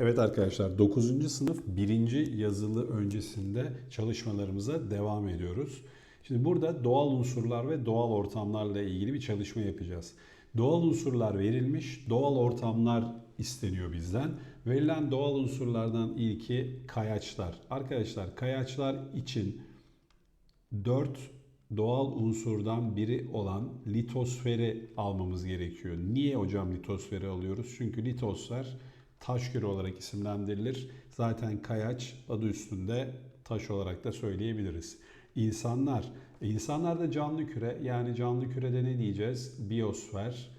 Evet arkadaşlar 9. sınıf 1. yazılı öncesinde çalışmalarımıza devam ediyoruz. Şimdi burada doğal unsurlar ve doğal ortamlarla ilgili bir çalışma yapacağız. Doğal unsurlar verilmiş, doğal ortamlar isteniyor bizden. Verilen doğal unsurlardan ilki kayaçlar. Arkadaşlar kayaçlar için 4 doğal unsurdan biri olan litosferi almamız gerekiyor. Niye hocam litosferi alıyoruz? Çünkü litosfer taş küre olarak isimlendirilir. Zaten kayaç adı üstünde taş olarak da söyleyebiliriz. İnsanlar, insanlar da canlı küre. Yani canlı kürede ne diyeceğiz? Biyosfer.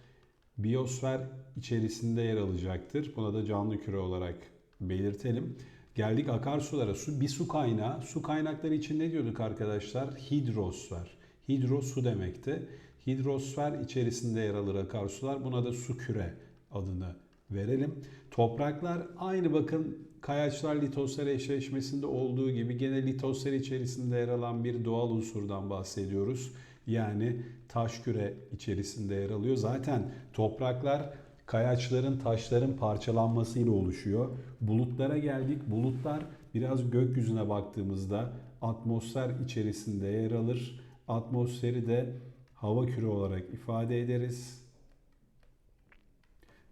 Biyosfer içerisinde yer alacaktır. Buna da canlı küre olarak belirtelim. Geldik akarsulara. Su bir su kaynağı. Su kaynakları için ne diyorduk arkadaşlar? Hidrosfer. Hidro su demekti. Hidrosfer içerisinde yer alır akarsular. Buna da su küre adını verelim. Topraklar aynı bakın kayaçlar litosfer eşleşmesinde olduğu gibi gene litosfer içerisinde yer alan bir doğal unsurdan bahsediyoruz. Yani taş küre içerisinde yer alıyor. Zaten topraklar kayaçların, taşların parçalanmasıyla oluşuyor. Bulutlara geldik. Bulutlar biraz gökyüzüne baktığımızda atmosfer içerisinde yer alır. Atmosferi de hava küre olarak ifade ederiz.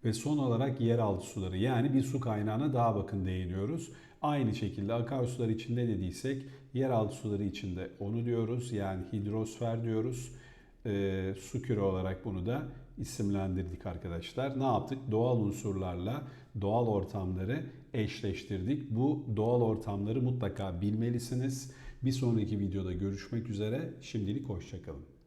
Ve son olarak yeraltı suları yani bir su kaynağına daha bakın değiniyoruz. Aynı şekilde akarsular içinde dediysek yeraltı suları içinde onu diyoruz. Yani hidrosfer diyoruz. Ee, su küre olarak bunu da isimlendirdik arkadaşlar. Ne yaptık? Doğal unsurlarla doğal ortamları eşleştirdik. Bu doğal ortamları mutlaka bilmelisiniz. Bir sonraki videoda görüşmek üzere. Şimdilik hoşçakalın.